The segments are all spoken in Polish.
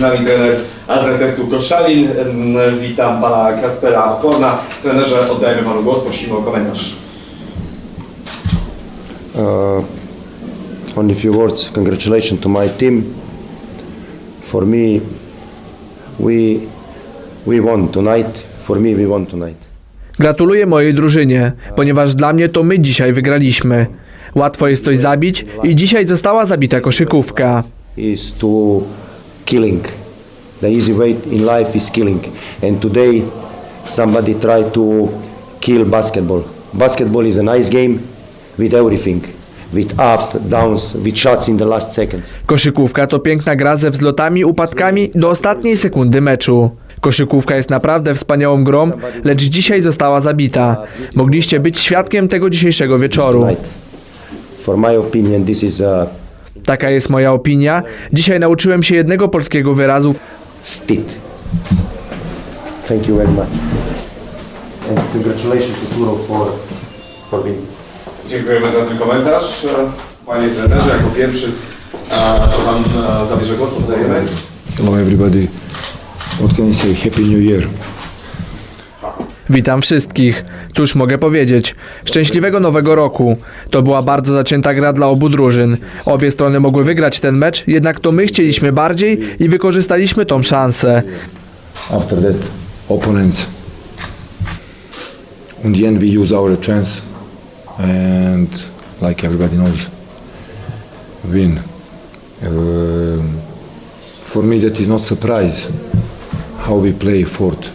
nami trener AZS-u Koszalin. Witam pana Kaspera Korna. Trenerze, oddajemy panu głos, prosimy o komentarz. Uh, only few words. Congratulations to my team. For me, we we won tonight. For me, we won tonight. Gratuluję mojej drużynie, ponieważ dla mnie to my dzisiaj wygraliśmy. Łatwo jest coś zabić i dzisiaj została zabita koszykówka. Is to killing. The easy way in life is killing. And today, somebody tried to kill basketball. Basketball is a nice game with everything, with up, downs, with shots in the last seconds. Koszykówka to piękna gra ze wzlotami, upadkami do ostatniej sekundy meczu. Koszykówka jest naprawdę wspaniałą grą, lecz dzisiaj została zabita. Mogliście być świadkiem tego dzisiejszego wieczoru. For my opinion, this is a Taka jest moja opinia. Dzisiaj nauczyłem się jednego polskiego wyrazu. stit. Thank you very much. And congratulations to Turo for, for winning. Dziękujemy za ten komentarz. Panie trenerze, jako pierwszy to pan e, zabierze głos, oddajemy. Hello everybody. What can I say? Happy New Year. Witam wszystkich. Cóż mogę powiedzieć? Szczęśliwego nowego roku. To była bardzo zacięta gra dla obu drużyn. Obie strony mogły wygrać ten mecz, jednak to my chcieliśmy bardziej i wykorzystaliśmy tą szansę. After that, opponents. In the end, we use our chance, and like everybody knows, win. Um, for me, that is not surprise how we play fourth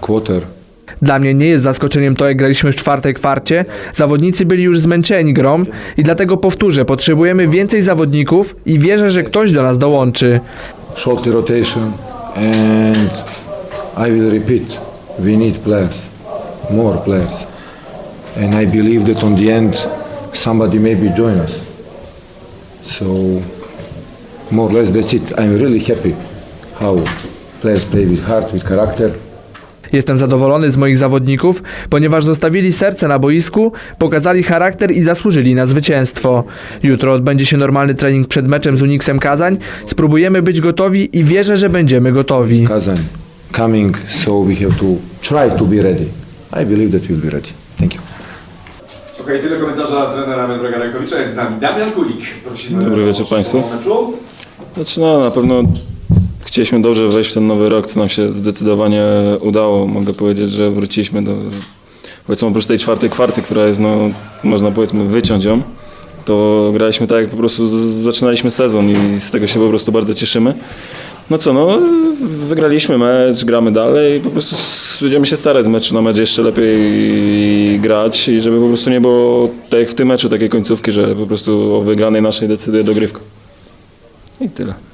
quarter. Dla mnie nie jest zaskoczeniem to, jak graliśmy w czwartej kwarcie. Zawodnicy byli już zmęczeni grą i dlatego powtórzę, potrzebujemy więcej zawodników i wierzę, że ktoś do nas dołączy. short rotation and I will repeat. We need players more players. And I believe that on the end somebody maybe join us. So more or less that's it. I'm really happy how players play with heart with character Jestem zadowolony z moich zawodników, ponieważ zostawili serce na boisku, pokazali charakter i zasłużyli na zwycięstwo. Jutro odbędzie się normalny trening przed meczem z Unixem Kazań. Spróbujemy być gotowi i wierzę, że będziemy gotowi. Kazan coming so we have to try to be ready I believe that we'll be ready thank you Okej, tyle komentarza trenera Miodraga Rajkowicza. Jest z nami Damian Kulik. Prosimy Dobry o wieczór państwu. meczu. Znaczy no, na pewno chcieliśmy dobrze wejść w ten nowy rok, co nam się zdecydowanie udało. Mogę powiedzieć, że wróciliśmy do, powiedzmy oprócz tej czwartej kwarty, która jest, no, można powiedzmy wyciąć ją, to graliśmy tak, jak po prostu zaczynaliśmy sezon i z tego się po prostu bardzo cieszymy. No co, no wygraliśmy mecz, gramy dalej i po prostu będziemy się starać z meczu na mecz jeszcze lepiej grać i żeby po prostu nie było tak jak w tym meczu takiej końcówki, że po prostu o wygranej naszej decyduje dogrywka. I tyle.